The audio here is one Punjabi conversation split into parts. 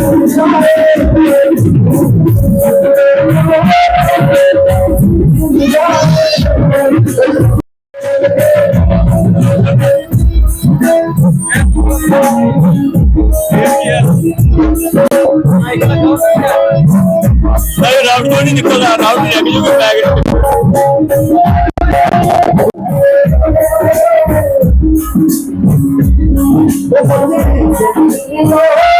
ਦੇਣਾ ਜੀ ਆਈ ਕੋਲ ਰੱਖ ਦੇਣਾ। ਨਹੀਂ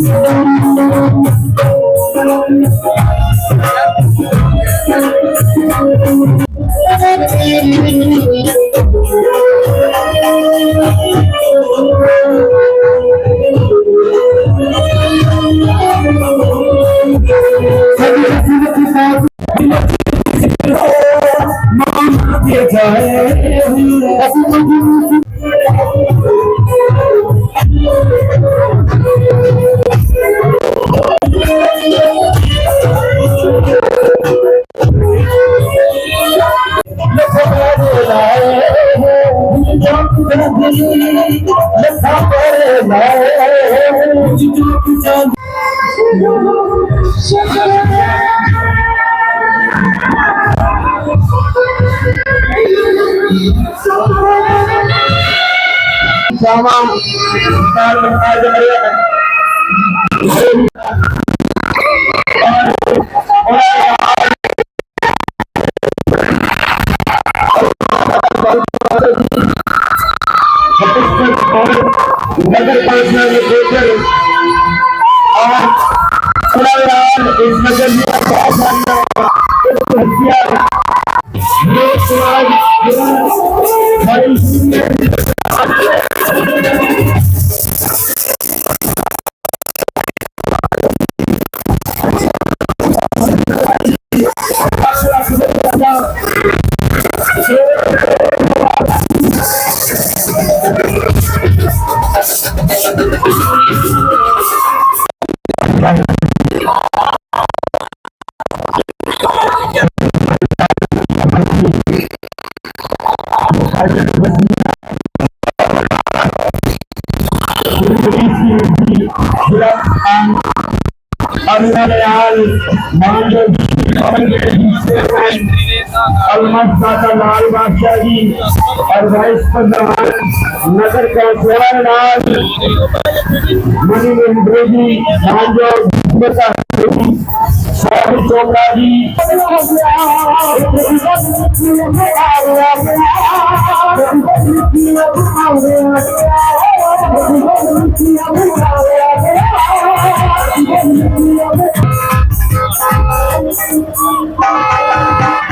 ਨਹੀਂ ਨਿਕਲਦਾ ਰਾਊਟ ਲੈ ਕੇ ਜੋ ਪੈਕਟ नगर पालिका के लेकर और खुदाराम इस नगर में बहुत सारी हत्या लोक समाज हमारी अभिनयाल मांडव अलमत दाता लाल बादशाह जी और वाइस प्रधान नगर कौंसलर लाल मणि मेहंद्रे जी Mandav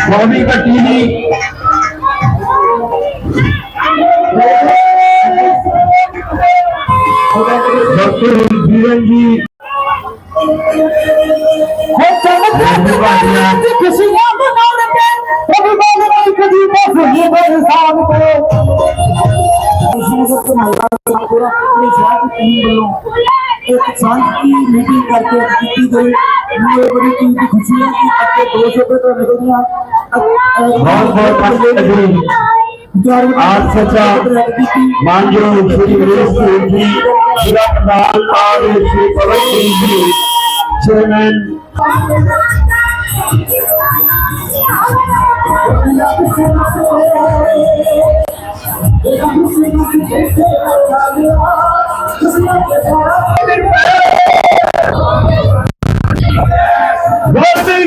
Mami Kartini Dr. Biranji Dr. ਜੀ ਡਾਕਟਰ ਜੀਵਨ ਜੀ ਹੋ ਚਮਤਕਾਰ ਦੀ ਖੁਸ਼ੀਆਂ ਮਨਾਉਣ ਕੇ ਪ੍ਰਭੂ ਬਾਲ ਕਦੀ ਬਸ ਹੀ ਬਰਸਾਨ ਕੋ ਸੰਗਤ ਮਹਲਾ ਪੂਰਾ ਆਪਣੇ ਸਾਥ ਟੀਮ ਵੱਲੋਂ ਇੱਕ ਸ਼ਾਂਤੀ ਮੀਟਿੰਗ ਕਰਕੇ ਕੀਤੀ ਗਈ ਇਹ ਬੜੀ ਚੀਜ਼ ਦੀ ਖੁਸ਼ੀ ਹੈ ਕਿ ਅੱਗੇ 200 ਰੁਪਏ ਤੋਂ ਨਿਕਲੀਆਂ ਬਹੁਤ ਬਹੁਤ ਧੰਨਵਾਦ ਜੀ ਆਪ ਸੱਚਾ ਮਾਨਯੋਗ ਸ਼੍ਰੀ ਵਿਰੇਸ਼ ਸਿੰਘ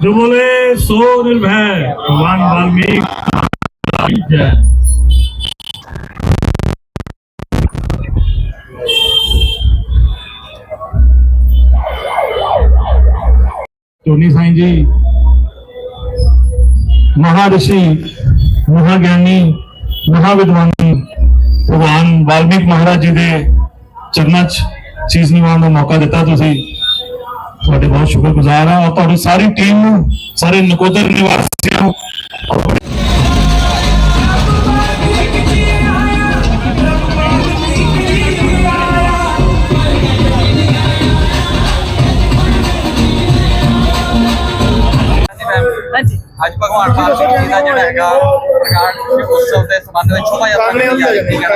जो बोले सो निर्भय भगवान वाल्मीकि जय ਟੋਨੀ ਸਾਈਂ ਜੀ ਮਹਾਰਿਸ਼ੀ ਮਹਾਗਿਆਨੀ ਮਹਾਵਿਦਵਾਨੀ ਭਗਵਾਨ ਵਾਲਮੀਕ ਮਹਾਰਾਜ ਜੀ ਦੇ ਚਰਨਾਂ 'ਚ ਸੀਸ ਨਿਵਾਉਣ ਦਾ ਮੌਕਾ ਦਿੱਤਾ ਤੁਸੀਂ ਤੁਹਾਡੇ ਬਹੁਤ ਸ਼ੁਕਰਗੁਜ਼ਾਰ ਹਾਂ ਔਰ ਤੁਹਾਡੀ ਸਾਰੀ ਟੀਮ ਨੂੰ ਸਾਰੇ ਨਕੋਦਰ ਨਿਵਾਸੀਆਂ ਨੂੰ। ਅੱਜ ਭਗਵਾਨ ਵਾਲਮੀਕ ਜੀ ਦਾ ਜਿਹੜਾ ਹੈਗਾ ਪ੍ਰਕਾਸ਼ ਉਤਸਵ ਦੇ ਸੰਬੰਧ ਵਿੱਚ ਸ਼ੋਭਾ ਯਾਤਰਾ ਨਿਕਲੀ ਜਾ ਰਹੀ ਹੈ।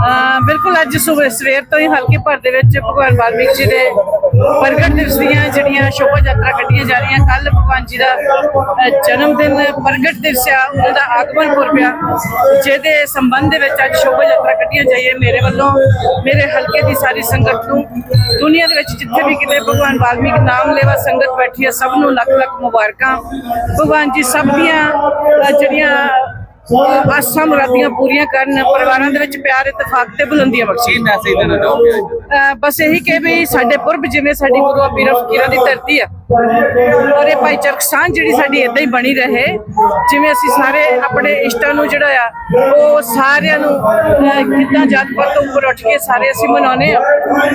ਅਹ ਬਿਲਕੁਲ ਅੱਜ ਸਵੇਰ ਸਵੇਰ ਤੋਂ ਹੀ ਹਲਕੇ ਭਰ ਦੇ ਵਿੱਚ ਭਗਵਾਨ ਵਾਲਮੀਕ ਜੀ ਦੇ ਪ੍ਰਗਟ ਦਿਵਸ ਦੀਆਂ ਜਿਹੜੀਆਂ ਸ਼ੋਭਾ ਯਾਤਰਾ ਕੱਢੀਆਂ ਜਾ ਰਹੀਆਂ। ਕੱਲ ਭਗਵਾਨ ਜੀ ਦਾ ਜਨਮ ਦਿਨ ਪ੍ਰਗਟ ਦਿਵਸ ਆ, ਉਹਨਾਂ ਦਾ ਆਗਮਨ ਪੁਰਬ ਆ। ਜਿਹਦੇ ਸੰਬੰਧ ਦੇ ਵਿੱਚ ਅੱਜ ਸ਼ੋਭਾ ਯਾਤਰਾ ਕੱਢੀਆਂ ਜਾਈਏ ਮੇਰੇ ਵੱਲੋਂ, ਮੇਰੇ ਹਲਕੇ ਦੀ ਸਾਰੀ ਸੰਗਤ ਨੂੰ। ਦੁਨੀਆ ਦੇ ਵਿੱਚ ਜਿੱਥੇ ਵੀ ਕਿਤੇ ਭਗਵਾਨ ਵਾਲਮੀਕ ਨਾਮ ਲੇਵਾ ਸੰਗਤ ਬੈਠੀ ਹੈ ਸਭ ਨੂੰ ਲੱਖ ਲੱਖ ਮੁਬਾਰਕਾਂ। ਭਗਵਾਨ ਜੀ ਸਭ ਦੀਆਂ ਜਿਹੜੀਆਂ ਅਹ ਆਸਾਂ ਮੁਰਾਦੀਆਂ ਪੂਰੀਆਂ ਕਰਨ ਪਰਿਵਾਰਾਂ ਦੇ ਵਿੱਚ ਪਿਆਰ ਇਤਫਾਕ ਤੇ ਬੁਲੰਦੀਆਂ ਕੀ ਬਖਸ਼ੀ। ਮੈਸੇਜ ਦੇਣਾ ਚਾਹੋਗੇ? ਅੱਜ ਅਹ ਬਸ ਇਹੀ ਕਿ ਵੀ ਸਾਡੇ ਪੁਰਬ ਜਿਵੇਂ ਸਾਡੀ ਗੁਰੂ ਪੀਰਾਂ ਫਕੀਰਾਂ ਦੀ ਧਰਤੀ ਆ ਔਰ ਇਹ ਭਾਈਚਾਰਕ ਸਾਂਝ ਜਿਹੜੀ ਸਾਡੀ ਇਦਾਂ ਹੀ ਬਣੀ ਰਹੇ ਜਿਵੇਂ ਅਸੀਂ ਸਾਰੇ ਆਪਣੇ ਇਸ਼ਟਾਂ ਨੂੰ ਜਿਹੜਾ ਆ ਉਹ ਸਾਰਿਆਂ ਨੂੰ ਅਹ ਕਿੱਦਾਂ ਜਾਤ ਪਾਤ ਤੋਂ ਉੱਪਰ ਉੱਠ ਕੇ ਸਾਰੇ ਅਸੀਂ ਮਨਾਉਨੇ ਆ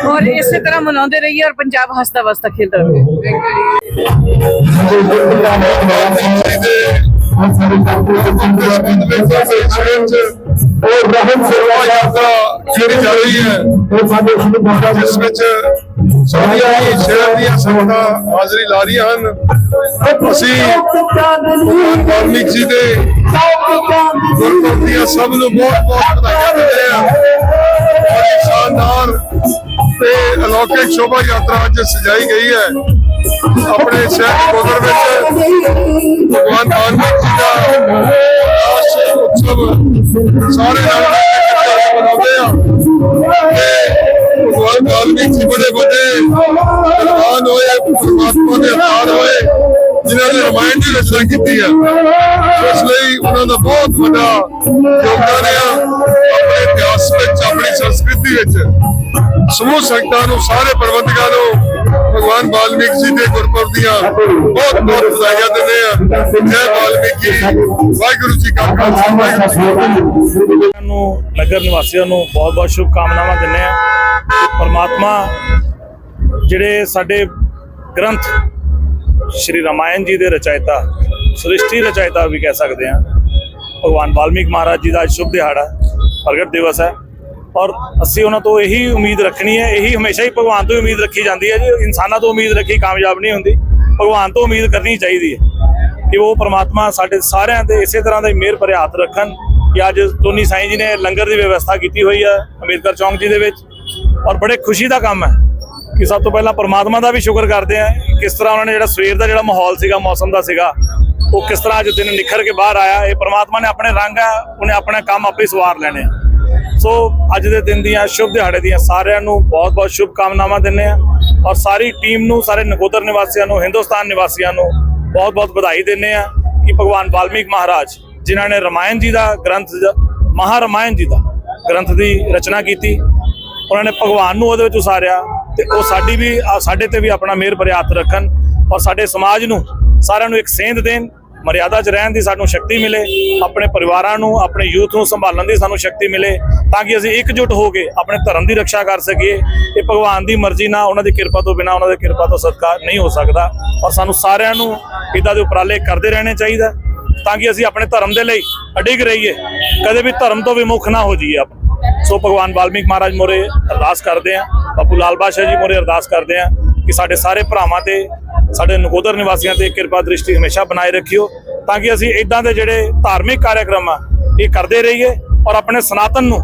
ਔਰ ਇਸੇ ਤਰ੍ਹਾਂ ਮਨਾਉਂਦੇ ਰਹੀਏ ਔਰ ਪੰਜਾਬ ਹੱਸਦਾ ਵਸਦਾ ਖੇਡਦਾ ਰਹੇ ਸਾਰੇ ਉਹ ਰਹਿਮ ਸੇਵਾ ਯਾਤਰਾ ਜਿਹੜੀ ਚੱਲ ਰਹੀ ਹੈ ਉਹ ਸਾਡੇ ਸ਼੍ਰੀ ਬਾਬਾ ਜਿਸ ਵਿੱਚ ਸਾਰੀਆਂ ਹੀ ਸ਼ਹਿਰ ਦੀਆਂ ਸੰਗਤਾਂ ਹਾਜ਼ਰੀ ਲਾ ਰਹੀਆਂ ਹਨ ਅਸੀਂ ਭਗਵਾਨ ਜੀ ਦੇ ਗੁਰਪੁਰਬ ਸਭ ਨੂੰ ਬਹੁਤ ਬਹੁਤ ਵਧਾਈਆਂ ਦਿੰਦੇ ਹਾਂ ਔਰ ਇਹ ਸ਼ਾਨਦਾਰ ਤੇ ਅਲੌਕਿਕ ਸ਼ੋਭਾ ਯਾਤਰਾ ਅੱਜ ਸਜਾਈ ਗਈ ਹੈ। ਆਪਣੇ ਸ਼ਹਿਰ ਕੋਦਰ ਵਿੱਚ ਭਗਵਾਨ ਵਾਲਮੀਕ ਜੀ ਦਾ ਪ੍ਰਕਾਸ਼ ਉਤਸਵ ਵਾਲਮੀਕ ਜੀ ਜਿਨ੍ਹਾਂ ਨੇ ਰਾਮਾਇਣ ਦੀ ਰਚਨਾ ਕੀਤੀ ਹੈ ਇਸ ਲਈ ਉਹਨਾਂ ਦਾ ਬਹੁਤ ਵੱਡਾ ਯੋਗਦਾਨ ਹੈ ਆਪਣੇ ਇਤਿਹਾਸ ਵਿੱਚ, ਆਪਣੀ ਸੰਸਕ੍ਰਿਤੀ ਵਿੱਚ, ਸਮੂਹ ਸੰਗਤਾਂ ਨੂੰ ਸਾਰੇ ਪ੍ਰਬੰਧਕਾਂ ਨੂੰ ਭਗਵਾਨ ਵਾਲਮੀਕ ਜੀ ਦੇ ਗੁਰਪੁਰਬ ਦੀਆਂ ਬਹੁਤ ਬਹੁਤ ਵਧਾਈਆਂ ਦਿੰਦੇ ਆ। ਜੈ ਵਾਲਮੀਕੀ ਵਾਹਿਗੁਰੂ ਜੀ। ਕਾ ਖਾਲਸਾ ਵਾਹਿਗੁਰੂ ਜੀ ਕੀ ਫਤਿਹ। ਨੂੰ, ਨਗਰ ਨਿਵਾਸੀਆਂ ਨੂੰ ਬਹੁਤ-ਬਹੁਤ ਸ਼ੁਭ ਕਾਮਨਾਵਾਂ ਦਿੰਦੇ ਆ। ਪਰਮਾਤਮਾ, ਜਿਹੜੇ ਸਾਡੇ ਗ੍ਰੰਥ ਸ਼੍ਰੀ ਰਮਾਇਣ ਜੀ ਦੇ ਰਚਾਇਤਾ, ਸ੍ਰਿਸ਼ਟੀ ਰਚਇਤਾ ਵੀ ਕਹਿ ਸਕਦੇ ਹਾਂ। ਭਗਵਾਨ ਵਾਲਮੀਕ ਮਹਾਰਾਜ ਜੀ ਦਾ ਅੱਜ ਸ਼ੁਭ ਦਿਹਾੜਾ, ਪ੍ਰਗਟ ਦਿਵਸ ਹੈ। ਔਰ ਅਸੀਂ ਉਹਨਾਂ ਤੋਂ ਇਹੀ ਉਮੀਦ ਰੱਖਣੀ ਹੈ, ਇਹੀ ਹਮੇਸ਼ਾ ਹੀ ਭਗਵਾਨ ਤੋਂ ਹੀ ਉਮੀਦ ਰੱਖੀ ਜਾਂਦੀ ਹੈ ਜੀ। ਇਨਸਾਨਾਂ ਤੋਂ ਉਮੀਦ ਰੱਖੀ ਕਾਮਯਾਬ ਨਹੀਂ ਹੁੰਦੀ, ਭਗਵਾਨ ਤੋਂ ਉਮੀਦ ਕਰਨੀ ਚਾਹੀਦੀ ਹੈ ਕਿ ਉਹ ਪ੍ਰਮਾਤਮਾ ਸਾਡੇ ਸਾਰਿਆਂ ਤੇ ਇਸੇ ਤਰ੍ਹਾਂ ਦਾ ਹੀ ਮਿਹਰ ਭਰਿਆ ਹੱਥ ਰੱਖਣ ਕਿ ਅੱਜ ਟੋਨੀ ਸਾਈਂ ਜੀ ਨੇ ਲੰਗਰ ਦੀ ਵਿਵਸਥਾ ਕੀਤੀ ਹੋਈ ਹੈ, ਅੰਬੇਦਕਰ ਚੌਂਕ ਜੀ ਦੇ ਵਿੱਚ। ਔਰ ਬੜੇ ਖੁਸ਼ੀ ਦਾ ਕੰਮ ਹੈ। ਕਿ ਸਭ ਤੋਂ ਪਹਿਲਾਂ ਪ੍ਰਮਾਤਮਾ ਦਾ ਵੀ ਸ਼ੁਕਰ ਕਰਦੇ ਆ ਕਿਸ ਤਰ੍ਹਾਂ ਉਹਨਾਂ ਨੇ ਜਿਹੜਾ ਸਵੇਰ ਦਾ ਜਿਹੜਾ ਮਾਹੌਲ ਸੀਗਾ, ਮੌਸਮ ਦਾ ਸੀਗਾ, ਉਹ ਕਿਸ ਤਰ੍ਹਾਂ ਅੱਜ ਦਿਨ ਨਿਖਰ ਕੇ ਬਾਹਰ ਆਇਆ, ਇਹ ਪ੍ਰਮਾਤਮਾ ਨੇ ਆਪਣੇ ਰੰਗ ਆ, ਉਹਨੇ ਆਪਣਾ ਕੰਮ ਆਪੇ ਸਵਾਰ ਲੈਣੇ ਆ। ਸੋ ਅੱਜ ਦੇ ਦਿਨ ਦੀਆਂ ਸ਼ੁਭ ਦਿਹਾੜੇ ਦੀਆਂ ਸਾਰਿਆਂ ਨੂੰ ਬਹੁਤ-ਬਹੁਤ ਸ਼ੁਭ ਕਾਮਨਾਵਾਂ ਦਿੰਦੇ ਆ ਔਰ ਸਾਰੀ ਟੀਮ ਨੂੰ, ਸਾਰੇ ਨਗੋਦਰ ਨਿਵਾਸੀਆਂ ਨੂੰ, ਹਿੰਦੁਸਤਾਨ ਨਿਵਾਸੀਆਂ ਨੂੰ ਬਹੁਤ-ਬਹੁਤ ਵਧਾਈ ਦਿੰਦੇ ਆ ਕਿ ਭਗਵਾਨ ਵਾਲਮੀਕ ਮਹਾਰਾਜ ਜਿਨ੍ਹਾਂ ਨੇ ਰਮਾਇਣ ਜੀ ਦਾ ਗ੍ਰੰਥ ਮਹਾਰਮਾਇਣ ਜੀ ਦਾ ਗ੍ਰੰਥ ਦੀ ਰਚਨਾ ਕੀਤੀ, ਉਹਨਾਂ ਨੇ ਭਗਵਾਨ ਨੂੰ ਉਹਦੇ ਵਿੱਚ ਉਸਾਰਿਆ ਤੇ ਉਹ ਸਾਡੀ ਵੀ ਸਾਡੇ ਤੇ ਵੀ ਆਪਣਾ ਮਿਹਰ ਭਰਿਆ ਹੱਥ ਰੱਖਣ ਔਰ ਸਾਡੇ ਸਮਾਜ ਨੂੰ ਸਾਰਿਆਂ ਨੂੰ ਇੱਕ ਸੇਂਧ ਦੇਣ, ਮਰਿਆਦਾ 'ਚ ਰਹਿਣ ਦੀ ਸਾਨੂੰ ਸ਼ਕਤੀ ਮਿਲੇ, ਆਪਣੇ ਪਰਿਵਾਰਾਂ ਨੂੰ, ਆਪਣੇ ਯੂਥ ਨੂੰ ਸੰਭਾਲਣ ਦੀ ਸਾਨੂੰ ਸ਼ਕਤੀ ਮਿਲੇ ਤਾਂ ਕਿ ਅਸੀਂ ਇਕਜੁੱਟ ਹੋ ਕੇ ਆਪਣੇ ਧਰਮ ਦੀ ਰੱਖਿਆ ਕਰ ਸਕੀਏ। ਇਹ ਭਗਵਾਨ ਦੀ ਮਰਜ਼ੀ ਨਾਲ ਉਹਨਾਂ ਦੀ ਕਿਰਪਾ ਤੋਂ ਬਿਨਾ ਉਹਨਾਂ ਦੀ ਕਿਰਪਾ ਤੋਂ ਸਦਕਾ ਨਹੀਂ ਹੋ ਸਕਦਾ ਔਰ ਸਾਨੂੰ ਸਾਰਿਆਂ ਨੂੰ ਇਦਾਂ ਦੇ ਉਪਰਾਲੇ ਕਰਦੇ ਰਹਿਣੇ ਚਾਹੀਦਾ ਤਾਂ ਕਿ ਅਸੀਂ ਆਪਣੇ ਧਰਮ ਦੇ ਲਈ ਅਡਿਗ ਰਹੀਏ। ਕਦੇ ਵੀ ਧਰਮ ਤੋਂ ਵੀ ਮੁੱਖ ਨਾ ਹੋ ਜਾਈਏ ਆਪਾਂ। ਸੋ ਭਗਵਾਨ ਵਾਲਮੀਕ ਮਹਾਰਾਜ ਮੋਰੇ ਅਰਦਾਸ ਕਰਦੇ ਆ ਬਾਪੂ ਲਾਲ ਬਾਦਸ਼ਾਹ ਜੀ ਮੋਰੇ ਅਰਦਾਸ ਕਰਦੇ ਆ ਕਿ ਸਾਡੇ ਸਾਰੇ ਭਰਾਵਾਂ ਤੇ, ਸਾਡੇ ਨਕੋਦਰ ਨਿਵਾਸੀਆਂ ਤੇ ਕਿਰਪਾ ਦ੍ਰਿਸ਼ਟੀ ਹਮੇਸ਼ਾ ਬਣਾਏ ਰੱਖਿਓ, ਤਾਂ ਕਿ ਅਸੀਂ ਇਦਾਂ ਦੇ ਜਿਹੜੇ ਧਾਰਮਿਕ ਕਾਰਜਕ੍ਰਮ ਆ, ਇਹ ਕਰਦੇ ਰਹੀਏ ਔਰ ਆਪਣੇ ਸਨਾਤਨ ਨੂੰ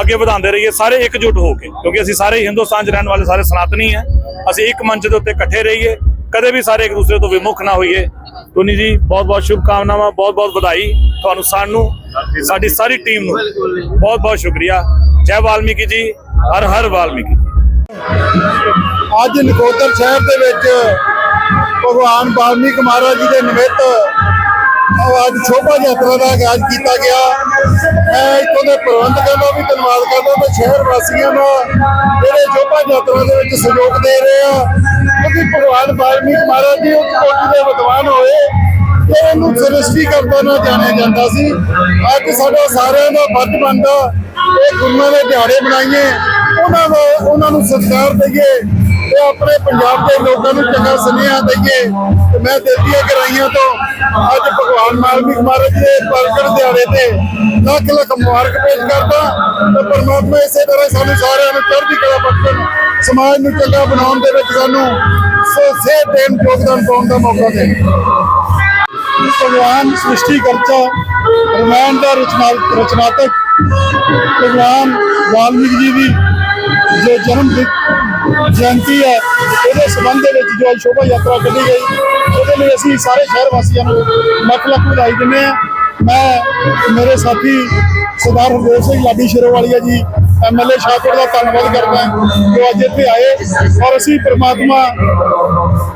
ਅੱਗੇ ਵਧਾਉਂਦੇ ਰਹੀਏ, ਸਾਰੇ ਇਕਜੁੱਟ ਹੋ ਕੇ, ਕਿਉਂਕਿ ਅਸੀਂ ਸਾਰੇ ਹਿੰਦੁਸਤਾਨ 'ਚ ਰਹਿਣ ਵਾਲੇ ਸਾਰੇ ਸਨਾਤਨੀ ਆ, ਅਸੀਂ ਇੱਕ ਮੰਚ ਦੇ ਉੱਤੇ ਇਕੱਠੇ ਰਹੀਏ, ਕਦੇ ਵੀ ਸਾਰੇ ਇੱਕ ਦੂਸਰੇ ਤੋਂ ਵਿਮੁਖ ਨਾ ਹੋਈਏ। ਟੋਨੀ ਜੀ ਬਹੁਤ ਬਹੁਤ ਸ਼ੁਭ ਕਾਮਨਾਵਾਂ ਬਹੁਤ ਬਹੁਤ ਵਧਾਈ ਤੁਹਾਨੂੰ ਸਾਨੂੰ ਸਾਡੀ ਸਾਰੀ ਟੀਮ ਨੂੰ ਬਹੁਤ ਬਹੁਤ ਸ਼ੁਕਰੀਆ। ਜੈ ਵਾਲਮੀਕੀ ਜੀ, ਹਰ ਹਰ ਵਾਲਮੀਕੀ ਅੱਜ ਨਕੋਦਰ ਸ਼ਹਿਰ ਦੇ ਵਿੱਚ ਭਗਵਾਨ ਵਾਲਮੀਕ ਮਹਾਰਾਜ ਜੀ ਦੇ ਨਿਮਿਤ ਅੱਜ ਸ਼ੋਭਾ ਯਾਤਰਾ ਦਾ ਆਗਾਜ਼ ਕੀਤਾ ਗਿਆ। ਮੈਂ ਇੱਥੋਂ ਦੇ ਪ੍ਰਬੰਧਕਾਂ ਦਾ ਵੀ ਧੰਨਵਾਦ ਕਰਦਾ ਤੇ ਸ਼ਹਿਰ ਵਾਸੀਆਂ ਦਾ ਜਿਹੜੇ ਸ਼ੋਭਾ ਯਾਤਰਾ ਦੇ ਵਿੱਚ ਸਹਿਯੋਗ ਦੇ ਰਹੇ ਆ। ਕਿਉਂਕਿ ਭਗਵਾਨ ਵਾਲਮੀਕ ਮਹਾਰਾਜ ਜੀ ਉੱਚ ਕੋਟੀ ਦੇ ਵਿਦਵਾਨ ਹੋਏ। ਤੇ ਇਹਨੂੰ ਸ੍ਰਿਸ਼ਟੀ ਕਰਤਾ ਜਾਣਿਆ ਜਾਂਦਾ ਸੀ। ਅੱਜ ਸਾਡਾ ਸਾਰਿਆਂ ਦਾ ਫਰਜ਼ ਬਣਦਾ। ਇਹ ਗੁਰੂਆਂ ਦੇ ਦਿਹਾੜੇ ਬਣਾਈਏ। ਉਹਨਾਂ ਦਾ ਉਹਨਾਂ ਨੂੰ ਸਤਿਕਾਰ ਦਈਏ। ਤੇ ਆਪਣੇ ਪੰਜਾਬ ਦੇ ਲੋਕਾਂ ਨੂੰ ਚੰਗਾ ਸੁਨੇਹਾ ਦਈਏ। ਤੇ ਮੈਂ ਦਿੱਤੀਆਂ ਦੀਆਂ ਗਰਾਈਆਂ ਤੋਂ ਅੱਜ ਭਗਵਾਨ ਵਾਲਮੀਕ ਮਹਾਰਾਜ ਦੇ ਪ੍ਰਗਟ ਦਿਹਾੜੇ ਤੇ ਲੱਖ ਲੱਖ ਮੁਬਾਰਕ ਪੇਸ਼ ਕਰਦਾ। ਤੇ ਪਰਮਾਤਮਾ ਇਸੇ ਤਰ੍ਹਾਂ ਸਾਨੂੰ ਸਾਰਿਆਂ ਨੂੰ ਚੜ੍ਹਦੀ ਕਲਾ ਬਖਸ਼ਣ, ਸਮਾਜ ਨੂੰ ਚੰਗਾ ਬਣਾਉਣ ਦੇ ਵਿੱਚ ਸਾਨੂੰ ਸਿਹਤ ਦੇਣ, ਯੋਗਦਾਨ ਪਾਉਣ ਦਾ ਮੌਕਾ ਦੇਣ ਭਗਵਾਨ ਸ੍ਰਿਸ਼ਟੀ ਕਰਤਾ, ਰਮਾਇਣ ਦਾ ਰਚਨਾ ਰਚਨਾਤਕ ਭਗਵਾਨ ਵਾਲਮੀਕ ਜੀ ਦੀ ਜੋ ਜਨਮ ਦਿ- ਜਯੰਤੀ ਹੈ, ਉਹਦੇ ਸੰਬੰਧ ਦੇ ਵਿੱਚ ਜੋ ਅੱਜ ਸ਼ੋਭਾ ਯਾਤਰਾ ਕੱਢੀ ਗਈ, ਉਹਦੇ ਲਈ ਅਸੀਂ ਸਾਰੇ ਸ਼ਹਿਰ ਵਾਸੀਆਂ ਨੂੰ ਲੱਖ ਲੱਖ ਵਧਾਈ ਦਿੰਦੇ ਹਾਂ। ਮੈਂ, ਮੇਰੇ ਸਾਥੀ ਸਰਦਾਰ ਹਰਦੇਵ ਸਿੰਘ ਲਾਡੀ ਸ਼ਿਰੋਵਾਲੀਆ ਜੀ ਐਮਐਲਏ ਸ਼ਾਹਪੁਰ ਦਾ ਧੰਨਵਾਦ ਕਰਦਾ ਜੋ ਅੱਜ ਇੱਥੇ ਆਏ ਔਰ ਅਸੀਂ ਪ੍ਰਮਾਤਮਾ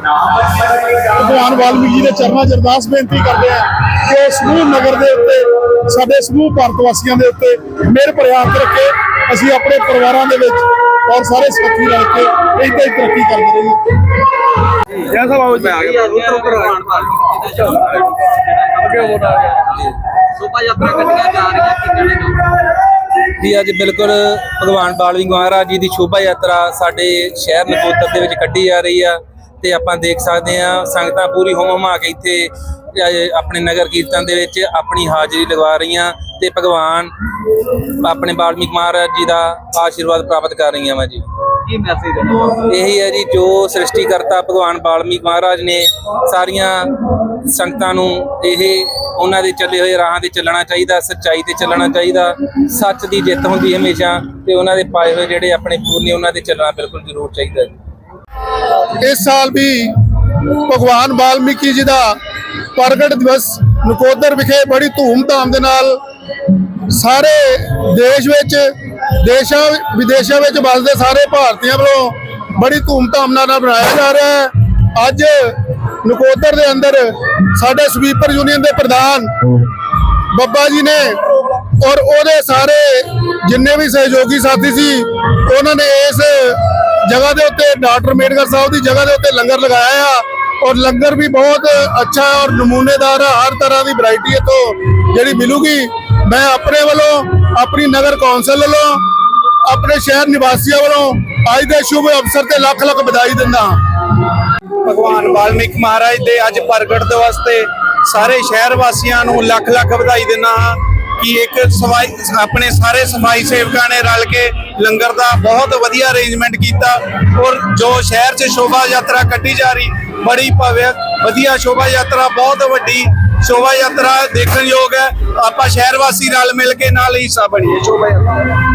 ਭਗਵਾਨ ਵਾਲਮੀਕ ਜੀ ਦੇ ਚਰਨਾਂ 'ਚ ਅਰਦਾਸ ਬੇਨਤੀ ਕਰਦੇ ਹਾਂ ਕਿ ਸਮੂਹ ਨਗਰ ਦੇ ਉੱਤੇ ਸਾਡੇ ਸਮੂਹ ਭਾਰਤ ਵਾਸੀਆਂ ਦੇ ਉੱਤੇ ਮਿਹਰ ਭਰਿਆ ਹੱਥ ਰੱਖੇ ਅਸੀਂ ਆਪਣੇ ਪਰਿਵਾਰਾਂ ਦੇ ਵਿੱਚ ਔਰ ਸਾਰੇ ਸਾਥੀ ਰਲ ਕੇ ਏਦਾਂ ਹੀ ਤਰੱਕੀ ਕਰਦੇ ਰਹੀਏ। ਜੈ ਸਭਾ ਮੈਂ ਆ ਗਿਆ। ਉਤਰ ਭਗਵਾਨ ਵਾਲਮੀਕੀ ਦਾ ਅੱਗੇ ਬੋਲ ਸ਼ੋਭਾ ਯਾਤਰਾ ਕੱਢੀਆਂ ਜਾ ਰਹੀਆਂ ਕਿ ਕਹਿਣੇ ਚਾਹੁੰਦੇ ਜੀ ਅੱਜ ਬਿਲਕੁਲ ਭਗਵਾਨ ਬਾਲਵਿੰਗ ਮਹਾਰਾਜ ਜੀ ਦੀ ਸ਼ੋਭਾ ਯਾਤਰਾ ਸਾਡੇ ਸ਼ਹਿਰ ਨਕੋਦਰ ਦੇ ਵਿੱਚ ਕੱਢੀ ਜਾ ਰਹੀ ਆ। ਤੇ ਆਪਾਂ ਦੇਖ ਸਕਦੇ ਆ ਸੰਗਤਾਂ ਪੂਰੀ ਹੋਮ ਹਮਾ ਕੇ ਇੱਥੇ ਆਪਣੇ ਨਗਰ ਕੀਰਤਨ ਦੇ ਵਿੱਚ ਆਪਣੀ ਹਾਜ਼ਰੀ ਲਗਵਾ ਰਹੀਆਂ ਤੇ ਭਗਵਾਨ ਆਪਣੇ ਬਾਲਮੀਕ ਮਹਾਰਾਜ ਜੀ ਦਾ ਆਸ਼ੀਰਵਾਦ ਪ੍ਰਾਪਤ ਕਰ ਰਹੀਆਂ ਵਾ ਜੀ ਕੀ ਮੈਸੇਜ ਦੇਣਾ? ਇਹੀ ਹੈ ਜੀ ਜੋ ਸ੍ਰਿਸ਼ਟੀਕਰਤਾ ਭਗਵਾਨ ਬਾਲਮੀਕ ਮਹਾਰਾਜ ਨੇ ਸਾਰੀਆਂ ਸੰਗਤਾਂ ਨੂੰ ਇਹ ਉਹਨਾਂ ਦੇ ਚੱਲੇ ਹੋਏ ਰਾਹਾਂ ਤੇ ਚੱਲਣਾ ਚਾਹੀਦਾ ਸੱਚਾਈ ਤੇ ਚੱਲਣਾ ਚਾਹੀਦਾ ਸੱਚ ਦੀ ਜਿੱਤ ਹੁੰਦੀ ਹਮੇਸ਼ਾ ਤੇ ਉਹਨਾਂ ਦੇ ਪਾਏ ਹੋਏ ਜਿਹੜੇ ਆਪਣੇ ਪੂਰਨੇ ਉਹਨਾਂ ਦੇ ਚੱਲਣਾ ਬਿਲਕੁਲ ਜ਼ਰੂਰ ਚਾਹੀਦਾ ਜੀ ਇਸ ਸਾਲ ਵੀ ਭਗਵਾਨ ਵਾਲਮੀਕੀ ਜੀ ਦਾ ਪ੍ਰਗਟ ਦਿਵਸ ਨਕੋਦਰ ਵਿਖੇ ਬੜੀ ਧੂਮ-ਧਾਮ ਦੇ ਨਾਲ ਸਾਰੇ ਦੇਸ਼ ਵਿੱਚ, ਦੇਸ਼ਾਂ ਵਿਦੇਸ਼ਾਂ ਵਿੱਚ ਵੱਸਦੇ ਸਾਰੇ ਭਾਰਤੀਆਂ ਵੱਲੋਂ ਬੜੀ ਧੂਮ-ਧਾਮ ਨਾਲ ਮਨਾਇਆ ਜਾ ਰਿਹਾ ਹੈ। ਅੱਜ ਨਕੋਦਰ ਦੇ ਅੰਦਰ ਸਾਡੇ ਸਵੀਪਰ ਯੂਨੀਅਨ ਦੇ ਪ੍ਰਧਾਨ ਬੱਬਾ ਜੀ ਨੇ ਔਰ ਉਹਦੇ ਸਾਰੇ ਜਿੰਨੇ ਵੀ ਸਹਿਯੋਗੀ ਸਾਥੀ ਸੀ, ਉਹਨਾਂ ਨੇ ਇਸ ਜਗ੍ਹਾ ਦੇ ਉੱਤੇ ਡਾਕਟਰ ਅੰਬੇਡਕਰ ਸਾਹਿਬ ਦੀ ਜਗ੍ਹਾ ਦੇ ਉੱਤੇ ਲੰਗਰ ਲਗਾਇਆ ਆ ਔਰ ਲੰਗਰ ਵੀ ਬਹੁਤ ਅੱਛਾ ਔਰ ਨਮੂਨੇਦਾਰ ਹੈ ਹਰ ਤਰ੍ਹਾਂ ਦੀ ਵੈਰਾਈਟੀ ਇੱਥੋਂ ਜਿਹੜੀ ਮਿਲੂਗੀ। ਮੈਂ ਆਪਣੇ ਵੱਲੋਂ, ਆਪਣੀ ਨਗਰ ਕੌਂਸਲ ਵੱਲੋਂ, ਆਪਣੇ ਸ਼ਹਿਰ ਨਿਵਾਸੀਆਂ ਵੱਲੋਂ ਅੱਜ ਦੇ ਸ਼ੁਭ ਅਵਸਰ ਤੇ ਲੱਖ ਲੱਖ ਵਧਾਈ ਦਿੰਦਾ ਹਾਂ। ਭਗਵਾਨ ਵਾਲਮੀਕ ਮਹਾਰਾਜ ਦੇ ਅੱਜ ਪ੍ਰਗਟ ਦਿਵਸ ਤੇ ਸਾਰੇ ਸ਼ਹਿਰ ਵਾਸੀਆਂ ਨੂੰ ਲੱਖ ਲੱਖ ਵਧਾਈ ਦਿੰਦਾ ਹਾਂ। ਕਿ ਇੱਕ ਸਫ਼ਾਈ, ਆਪਣੇ ਸਾਰੇ ਸਫ਼ਾਈ ਸੇਵਕਾਂ ਨੇ ਰਲ ਕੇ ਲੰਗਰ ਦਾ ਬਹੁਤ ਵਧੀਆ ਅਰੇਂਜਮੈਂਟ ਕੀਤਾ ਔਰ ਜੋ ਸ਼ਹਿਰ 'ਚ ਸ਼ੋਭਾ ਯਾਤਰਾ ਕੱਢੀ ਜਾ ਰਹੀ, ਬੜੀ ਭਵਯ ਵਧੀਆ ਸ਼ੋਭਾ ਯਾਤਰਾ, ਬਹੁਤ ਵੱਡੀ ਸ਼ੋਭਾ ਯਾਤਰਾ ਦੇਖਣ ਯੋਗ ਹੈ। ਆਪਾਂ ਸ਼ਹਿਰ ਵਾਸੀ ਰਲ ਮਿਲ ਕੇ ਨਾਲ ਹਿੱਸਾ ਬਣੀਏ ਸ਼ੋਭਾ ਯਾਤਰਾ।